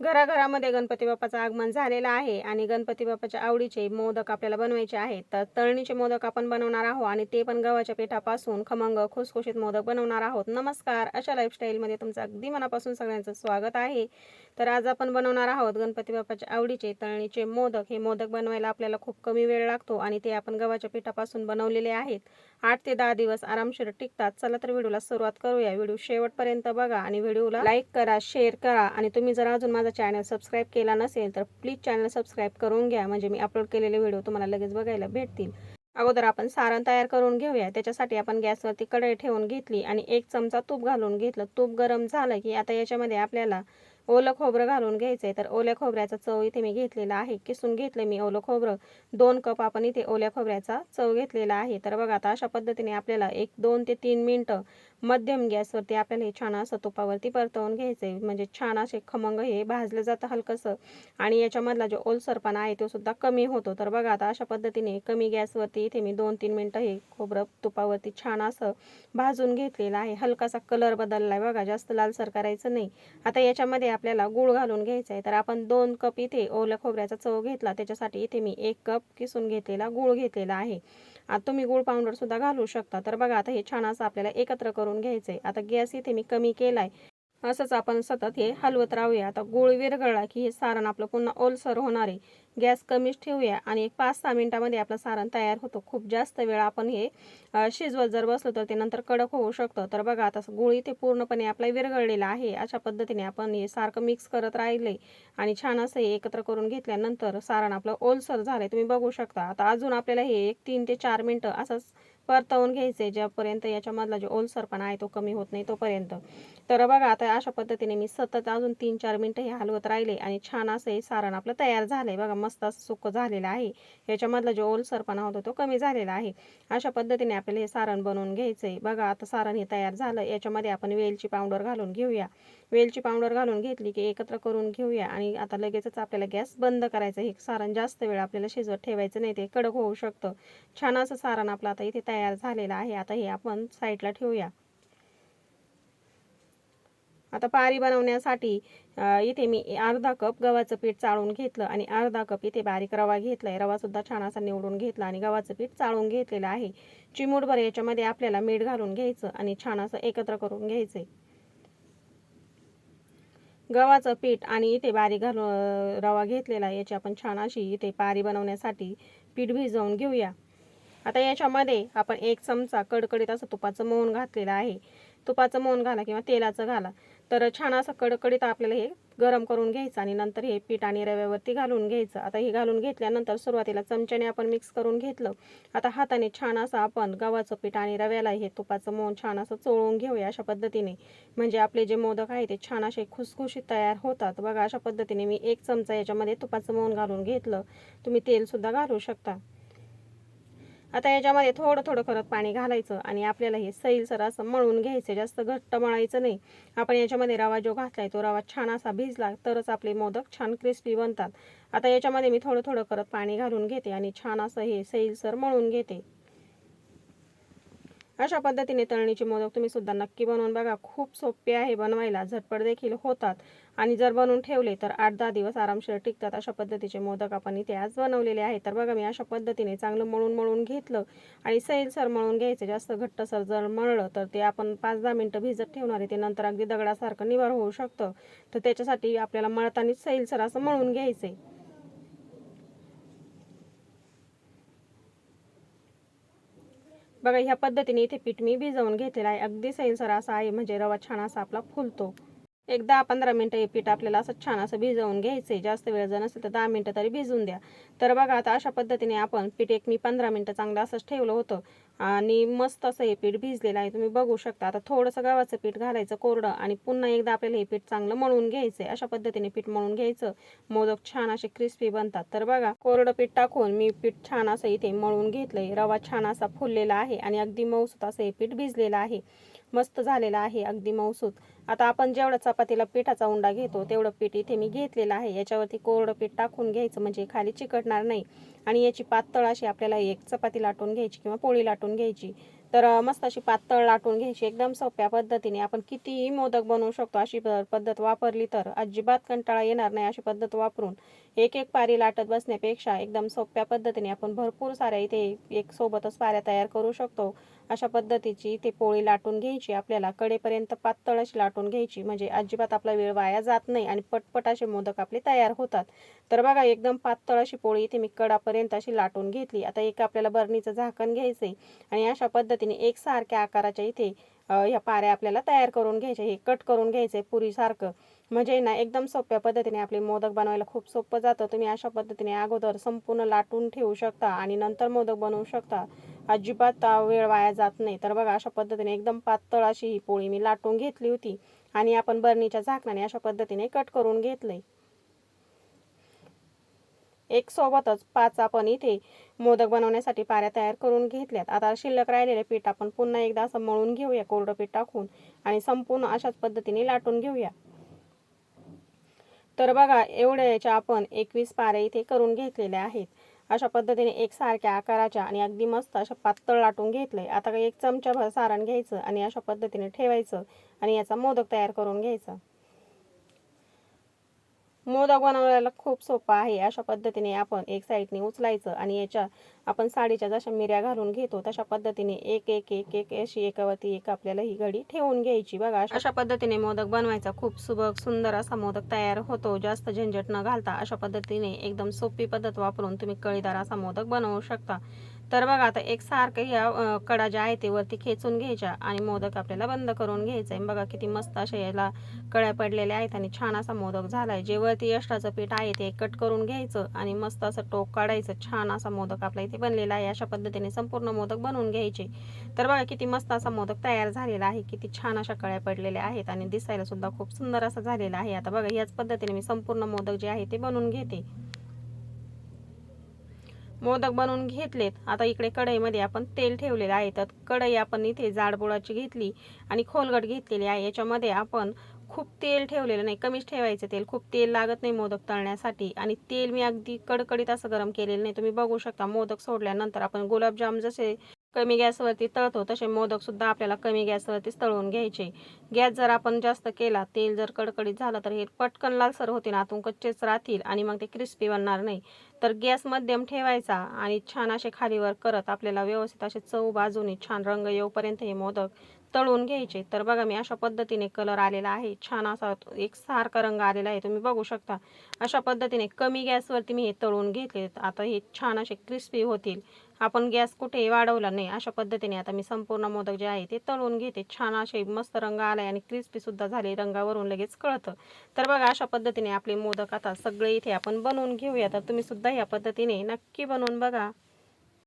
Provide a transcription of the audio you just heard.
घराघरामध्ये गणपती बाप्पाचं आगमन झालेलं आहे आणि गणपती बाप्पाच्या आवडीचे मोदक आपल्याला बनवायचे आहेत. तर तळणीचे मोदक आपण बनवणार आहोत आणि ते पण गव्हाच्या पिठापासून खमंग खुसखुशीत मोदक बनवणार आहोत. नमस्कार अशा लाईफस्टाईलमध्ये तुमचं अगदी मनापासून सगळ्यांचं स्वागत आहे. तर आज आपण बनवणार आहोत गणपती बाप्पाच्या आवडीचे तळणीचे मोदक. हे मोदक बनवायला आपल्याला खूप कमी वेळ लागतो आणि ते आपण गव्हाच्या पिठापासून बनवलेले आहेत. आठ ते दहा दिवस आरामशीर टिकतात. चला तर व्हिडिओला सुरुवात करूया. व्हिडिओ शेवटपर्यंत बघा आणि व्हिडिओला लाईक करा शेअर करा आणि तुम्ही जर अजून माझा चॅनल सबस्क्राईब केला नसेल तर प्लीज चॅनल सबस्क्राईब करून घ्या. म्हणजे मी अपलोड केलेले व्हिडिओ तुम्हाला लगेच बघायला भेटतील. अगोदर आपण सारण तयार करून घेऊया. त्याच्यासाठी आपण गॅसवरती कढई ठेवून घेतली आणि एक चमचा तूप घालून घेतलं. तूप गरम झालं की आता याच्यामध्ये आपल्याला ओलं खोबरं घालून घ्यायचं आहे तर ओल्या खोबऱ्याचा चव इथे मी घेतलेला आहे. किसून घेतलं मी ओलं खोबरं. दोन कप आपण इथे ओल्या खोबऱ्याचा चव घेतलेला आहे. तर बघा आता अशा पद्धतीने आपल्याला एक दोन ते तीन मिनटं मध्यम गॅसवरती आपल्याला हे छान असं तुपावरती परतवून घ्यायचं आहे म्हणजे छान असे खमंग हे भाजलं जातं हलकंसं. आणि याच्यामधला जो ओलसरपणा आहे तो सुद्धा कमी होतो. तर बघा आता अशा पद्धतीने कमी गॅसवरती इथे मी दोन तीन मिनटं हे खोबरं तुपावरती छान असं भाजून घेतलेलं आहे. हलकासा कलर बदलला आहे बघा. जास्त लालसर करायचं नाही. आता याच्यामध्ये आपल्याला गूळ घालून घ्यायचा आहे तर आपण दोन कप इथे ओल्या खोबऱ्याचा चव घेतला. त्याच्यासाठी इथे मी एक कप किसून घेतलेला गूळ घेतलेला आहे. आता तुम्ही गूळ पावडर सुद्धा घालू शकता. तर बघा आता हे छान असं आपल्याला एकत्र करून घ्यायचं आहे आता गॅस इथे मी कमी केलाय. असंच आपण सतत हे हलवत राहूया. आता गूळ विरघळला की हे सारण आपलं पुन्हा ओलसर होणार आहे. गॅस कमीच ठेवूया आणि एक पाच सहा मिनिटामध्ये आपलं सारण तयार होतं. खूप जास्त वेळ आपण हे शिजवत जर बसलो तर ते नंतर कडक होऊ शकतं. तर बघा आता गुळ इथे पूर्णपणे आपला विरघळलेला आहे. अशा पद्धतीने आपण हे सारखं मिक्स करत राहिले आणि छान असं हे एकत्र करून घेतल्यानंतर सारण आपलं ओलसर झालंय. तुम्ही बघू शकता. आता अजून आपल्याला हे एक तीन ते चार मिनटं असंच परतवून घ्यायचे ज्यापर्यंत याच्यामधला जो ओलसरपणा आहे तो कमी होत नाही तोपर्यंत. तर बघा आता अशा पद्धतीने मी सतत अजून तीन चार मिनटं हे हलवत राहिले आणि छान असं हे सारण आपलं तयार झालं आहे बघा मस्त असं सुकं झालेलं आहे. याच्यामधला जो ओलसरपणा होतो तो कमी झालेला आहे. अशा पद्धतीने आपल्याला हे सारण बनवून घ्यायचं आहे बघा आता सारण हे तयार झालं. याच्यामध्ये आपण वेलची पावडर घालून घेऊया. वेलची पावडर घालून घेतली की एकत्र करून घेऊया आणि आता लगेचच आपल्याला गॅस बंद करायचा. हे सारण जास्त वेळ आपल्याला शिजवत ठेवायचं नाही. ते कडक होऊ शकतं. छान असं सारण आपलं आता इथे तयार झालेलं आहे. आता हे आपण साईडला ठेवूया. आता पारी बनवण्यासाठी इथे मी अर्धा कप गव्हाचं पीठ चाळून घेतलं आणि अर्धा कप इथे बारीक रवा घेतलाय. रवा सुद्धा छान असा निवडून घेतला आणि गव्हाचं पीठ चाळून घेतलेलं आहे. चिमूटभर याच्यामध्ये आपल्याला मीठ घालून घ्यायचं आणि छान असं एकत्र करून घ्यायचंय. गव्हाचं पीठ आणि इथे बारीक घालून रवा घेतलेला आहे. याची आपण छान अशी इथे पारी बनवण्यासाठी पीठ भिजवून घेऊया. आता याच्यामध्ये आपण एक चमचा कडकडीत असं तुपाचं मोहन घातलेलं आहे. तुपाचं मोहन घाला किंवा तेलाचं घाला. तर छान असं कडकडीत आपल्याला हे गरम करून घ्यायचं आणि नंतर हे पीठ आणि रव्यावरती घालून घ्यायचं. आता हे घालून घेतल्यानंतर सुरुवातीला चमच्याने आपण मिक्स करून घेतलं. आता हाताने छान असं आपण गव्हाचं पीठ आणि रव्याला हे तुपाचं मोहन छान असं चोळून घेऊया अशा पद्धतीने. म्हणजे आपले जे मोदक आहे ते छान असे खुसखुशीत तयार होतात. बघा अशा पद्धतीने मी एक चमचा याच्यामध्ये तुपाचं मोहन घालून घेतलं. तुम्ही तेलसुद्धा घालू शकता. आता याच्यामध्ये थोडं थोडं करत पाणी घालायचं आणि आपल्याला हे सैलसर असं मळून घ्यायचं जास्त घट्ट मळायचं नाही. आपण याच्यामध्ये रवा जो घातलाय तो रवा छान असा भिजला तरच आपले मोदक छान क्रिस्पी बनतात. आता याच्यामध्ये मी थोडं थोडं करत पाणी घालून घेते आणि छान असं हे सैलसर मळून घेते. अशा पद्धतीने तळणीचे मोदक तुम्ही सुद्धा नक्की बनवून बघा. खूप सोपे आहे बनवायला झटपट देखील होतात. आणि जर बनवून ठेवले तर आठ दहा दिवस आरामशीर टिकतात अशा पद्धतीचे मोदक आपण इथे आज बनवलेले आहे तर बघा मी अशा पद्धतीने चांगलं मळून मळून घेतलं आणि सैलसर मळून घ्यायचं जास्त घट्टसर जर मळलं तर ते आपण पाच दहा मिनटं भिजत ठेवणार आहे. ते नंतर अगदी दगडासारखं निवार होऊ शकतं. तर त्याच्यासाठी आपल्याला मळतानी सैलसर असं मळून घ्यायचं आहे बघा ह्या पद्धतीने इथे पीठ मी भिजवून घेतलेलं आहे. अगदी सैलसर असा आहे म्हणजे रवा छान असा आपला फुलतो. एक दहा पंधरा मिनटं हे पीठ आपल्याला असं छान असं भिजवून घ्यायचं आहे. जास्त वेळ जर नसेल तर दहा मिनटं तरी भिजवून द्या. तर बघा आता अशा पद्धतीने आपण पीठ एक मी पंधरा मिनटं चांगलं असंच ठेवलं होतं. आणि मस्त असं हे पीठ भिजलेलं आहे. तुम्ही बघू शकता. आता थोडंसं गव्हाचं पीठ घालायचं कोरडं आणि पुन्हा एकदा आपल्याला हे पीठ चांगलं मळून घ्यायचं आहे. अशा पद्धतीने पीठ मळून घ्यायचं. मोदक छान असे क्रिस्पी बनतात. तर बघा कोरडं पीठ टाकून मी पीठ छान असं इथे मळून घेतलंय. रवा छान असा फुललेला आहे आणि अगदी मऊसूत असं हे पीठ भिजलेलं आहे. मस्त झालेलं आहे अगदी मऊसूत. आता आपण जेवढं चपातीला पिठाचा उंडा घेतो तेवढं पीठ इथे मी घेतलेलं आहे. याच्यावरती कोरडं पीठ टाकून घ्यायचं म्हणजे खाली चिकटणार नाही. आणि याची पातळ अशी आपल्याला एक चपाती लाटून घ्यायची किंवा पोळी लाटून घ्यायची. तर मस्त अशी पातळ लाटून घ्यायची एकदम सोप्या पद्धतीने. आपण कितीही मोदक बनवू शकतो अशी पद्धत वापरली तर अजिबात कंटाळा येणार नाही अशी पद्धत वापरून. एक एक पारी लाटत बसण्यापेक्षा एकदम सोप्या पद्धतीने आपण भरपूर साऱ्या इथे एक सोबतच पाऱ्या तयार करू शकतो. अशा पद्धतीची ते पोळी लाटून घ्यायची आपल्याला कडेपर्यंत पातळ अशी लाटून घ्यायची. म्हणजे अजिबात आपला वेळ वाया जात नाही आणि पटपट असे मोदक आपले तयार होतात. तर बघा एकदम पातळ अशी पोळी इथे मी कडापर्यंत अशी लाटून घेतली. आता एक आपल्याला बरणीचं झाकण घ्यायचंय आणि अशा पद्धतीने एकसारख्या आकाराच्या इथे ह्या पाऱ्या आपल्याला तयार करून घ्यायच्या. हे कट करून घ्यायचे पुरीसारखं. म्हणजे ना एकदम सोप्या पद्धतीने आपले मोदक बनवायला खूप सोपं जातं. तुम्ही अशा पद्धतीने अगोदर संपूर्ण लाटून ठेवू शकता आणि नंतर मोदक बनवू शकता. अजिबात वेळ वाया जात नाही. तर बघा अशा पद्धतीने एकदम पातळ अशी ही पोळी मी लाटून घेतली होती आणि आपण बरणीच्या झाकणाने अशा पद्धतीने कट करून घेतले एक सोबतच पाच आपण इथे मोदक बनवण्यासाठी पाऱ्या तयार करून घेतल्यात. आता शिल्लक राहिलेले पीठ आपण पुन्हा एकदा असं मळून घेऊया कोरडं पीठ टाकून आणि संपूर्ण अशाच पद्धतीने लाटून घेऊया. तर बघा एवढ्या याच्या आपण एकवीस पाऱ्या इथे करून घेतलेल्या आहेत. अशा पद्धतीने एकसारख्या आकाराच्या आणि अगदी मस्त अशा पातळ लाटून घेतले आता काही एक चमचाभर सारण घ्यायचं आणि अशा पद्धतीने ठेवायचं आणि याचा मोदक तयार करून घ्यायचा. मोदक बनवायला खूप सोपं आहे. अशा पद्धतीने आपण एक साईडने उचलायचं आणि याच्या आपण साडीच्या जशा मिऱ्या घालून घेतो तशा पद्धतीने एक एक एक एक अशी एकावरती एक आपल्याला ही घडी ठेवून घ्यायची. बघा अशा- अशा पद्धतीने मोदक बनवायचा खूप सुबक सुंदर असा मोदक तयार होतो. जास्त झंझट न घालता अशा पद्धतीने एकदम सोपी पद्धत वापरून तुम्ही कळीदार असा मोदक बनवू शकता. तर बघा आता एक सारखं ह्या कडा ज्या आहे ते वरती खेचून घ्यायच्या आणि मोदक आपल्याला बंद करून घ्यायचा. आहे बघा किती मस्त अशा याला कळ्या पडलेल्या आहेत आणि छान असा मोदक झालाय. जे वरती यष्टाचं पीठ आहे ते कट करून घ्यायचं आणि मस्त असं टोक काढायचं. छान असा मोदक आपला इथे बनलेला आहे. अशा पद्धतीने संपूर्ण मोदक बनवून घ्यायचे. तर बघा किती मस्त असा मोदक तयार झालेला आहे. किती छान अशा कळ्या पडलेल्या आहेत आणि दिसायला सुद्धा खूप सुंदर असा झालेला आहे. आता बघा याच पद्धतीने मी संपूर्ण मोदक जे आहे ते बनवून घेते. मोदक बनवून घेतलेत. आता इकडे कढईमध्ये आपण तेल ठेवलेलं आहे. तर कढई आपण इथे जाडबुडाची घेतली आणि खोलगट घेतलेली आहे. याच्यामध्ये आपण खूप तेल ठेवलेलं नाही. कमीच ठेवायचं तेल. खूप तेल लागत नाही मोदक तळण्यासाठी. आणि तेल मी अगदी कडकडीत असं गरम केलेलं नाही. तुम्ही बघू शकता मोदक सोडल्यानंतर आपण गुलाबजाम जसे कमी गॅसवरती तळतो तसे मोदक सुद्धा आपल्याला कमी गॅसवरतीच तळून घ्यायचे. गॅस जर आपण जास्त केला तेल जर कडकडीत झालं तर हे पटकन लालसर होतील आतून कच्चेच राहतील आणि मग ते क्रिस्पी बनणार नाही. तर गॅस मध्यम ठेवायचा आणि छान असे खालीवर करत आपल्याला व्यवस्थित असे चव बाजूने छान रंग येऊपर्यंत हे मोदक तळून घ्यायचे. तर बघा मी अशा पद्धतीने कलर आलेला आहे. छान असा एक सारखा रंग आलेला आहे. तुम्ही बघू शकता. अशा पद्धतीने कमी गॅसवरती मी हे तळून घेतले आता हे छान असे क्रिस्पी होतील. आपण गॅस कुठेही वाढवला नाही. अशा पद्धतीने आता मी संपूर्ण मोदक जे आहे ते तळून घेते. छान असे मस्त रंग आलाय आणि क्रिस्पी सुद्धा झाले. रंगावरून लगेच कळतं. तर बघा अशा पद्धतीने आपले मोदक आता सगळे इथे आपण बनवून घेऊया. तर तुम्ही सुद्धा या पद्धतीने नक्की बनवून बघा.